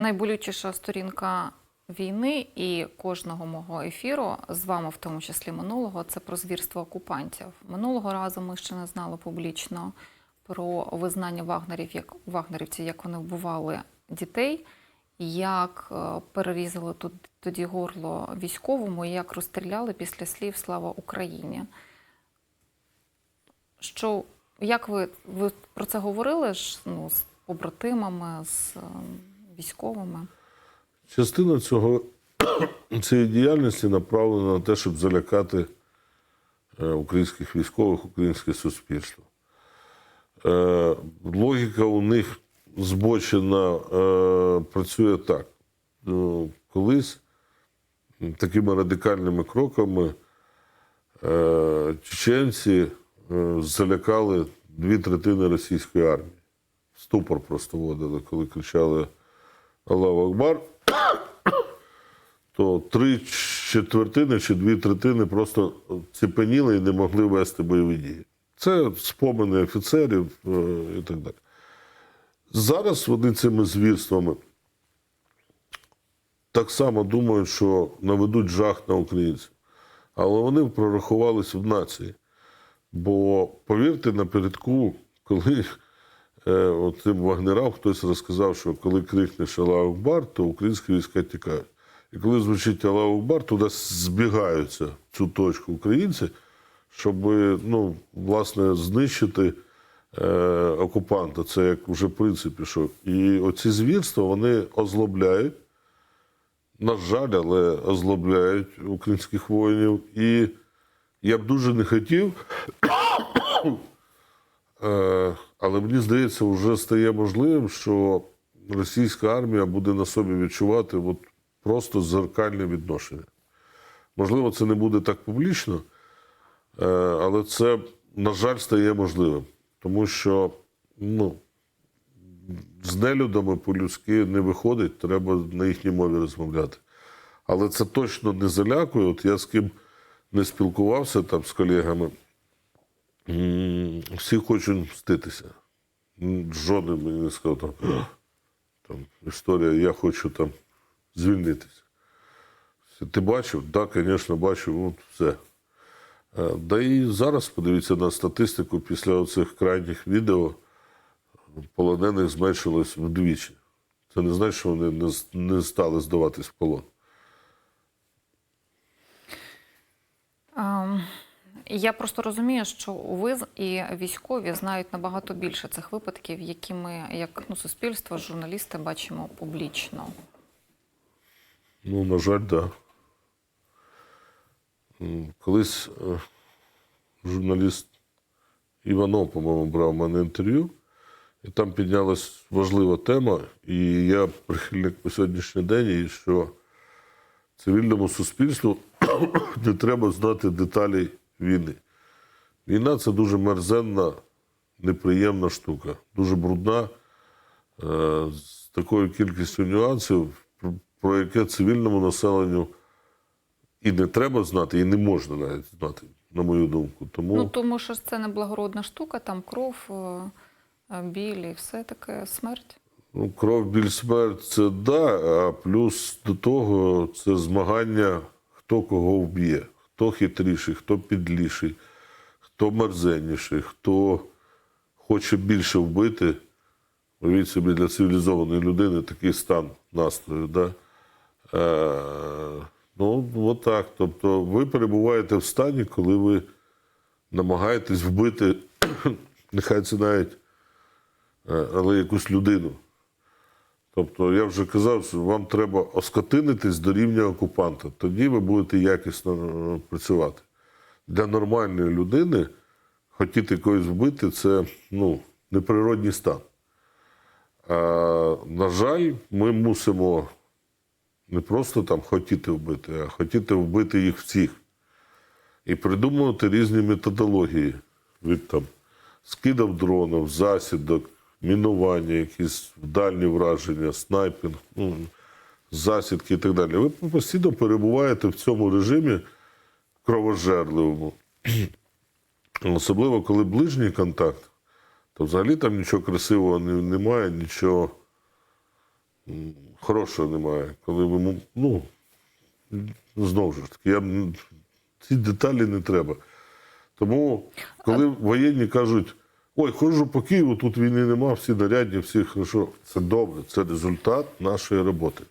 найболючіша сторінка війни і кожного мого ефіру, з вами, в тому числі минулого, це про звірство окупантів. Минулого разу ми ще не знали публічно про визнання вагнерів, як вагнерівців, як вони вбивали дітей, як е, перерізали тут тоді горло військовому, і як розстріляли після слів Слава Україні. Що як ви, ви про це говорили ж ну, з побратимами, з е, військовими? Частина цього цієї діяльності направлена на те, щоб залякати е, українських військових, українське суспільство. Е, Логіка у них збочена е, працює так. Колись такими радикальними кроками чеченці залякали дві третини російської армії. Ступор просто вводили, коли кричали Аллаху Акбар, то три четвертини чи дві третини просто ціпеніли і не могли вести бойові дії. Це спомини офіцерів е, і так далі. Зараз вони цими звірствами так само думають, що наведуть жах на українців. Але вони прорахувались в нації. Бо повірте, напередку, коли е, от цим вагнерам хтось розказав, що коли крикнеш Аллах Акбар, то українські війська тікають. І коли звучить Аллах Акбар, туди збігаються в цю точку українці, щоб ну, власне, знищити е, окупанта. Це як вже принцип пішов. І оці звірства вони озлобляють, на жаль, але озлобляють українських воїнів. І я б дуже не хотів, Е, але мені здається, вже стає можливим, що російська армія буде на собі відчувати от просто зеркальне відношення. Можливо, це не буде так публічно, е, але це, на жаль, стає можливим. Тому що ну, з нелюдами по-людськи не виходить, треба на їхній мові розмовляти. Але це точно не залякує. От я з ким не спілкувався там з колегами, всі хочуть мститися. Жоден мені не сказав там, там історія, я хочу там звільнитися. Ти бачив? Так, да, звісно, бачив, от все. Е, Да і зараз подивіться на статистику після оцих крайніх відео полонених зменшилось вдвічі. Це не значить, що вони не стали здаватись в полон. Я просто розумію, що ви і військові знають набагато більше цих випадків, які ми, як ну, суспільство, журналісти, бачимо публічно. Ну, на жаль, так. Да. Колись е, журналіст Іванов, по-моєму, брав у мене інтерв'ю, і там піднялась важлива тема, і я прихильник по сьогоднішній день, і що цивільному суспільству не треба знати деталей війни. Війна це дуже мерзенна, неприємна штука, дуже брудна, е, з такою кількістю нюансів, про- яке цивільному населенню і не треба знати, і не можна навіть знати, на мою думку. Тому Ну тому що це не благородна штука, там кров, е, е, біль і все таке смерть. Ну, кров, біль, смерть це да, а плюс до того це змагання, хто кого вб'є, хто хитріший, хто підліший, хто мерзенніший, хто хоче більше вбити. Уявіть собі для цивілізованої людини такий стан настрою. Да? Е, ну, от. Тобто ви перебуваєте в стані, коли ви намагаєтесь вбити, нехай це навіть е, але якусь людину. Тобто, я вже казав, що вам треба оскотинитись до рівня окупанта. Тоді ви будете якісно е, працювати. Для нормальної людини хотіти когось вбити це ну, неприродній стан. А, на жаль, ми мусимо не просто там хотіти вбити, а хотіти вбити їх всіх. І придумувати різні методології від там скидів дронів, засідок, мінування, якісь дальні враження, снайпінг, ну, засідки і так далі. Ви постійно перебуваєте в цьому режимі кровожерливому. Особливо, коли ближній контакт, то взагалі там нічого красивого немає, нічого хорошого немає. Коли ви, ну, знову ж таки, я, ці деталі не треба. Тому, коли воєнні кажуть, ой, ходжу по Києву, тут війни нема, всі нарядні, всі хорошо. Це добре, це результат нашої роботи.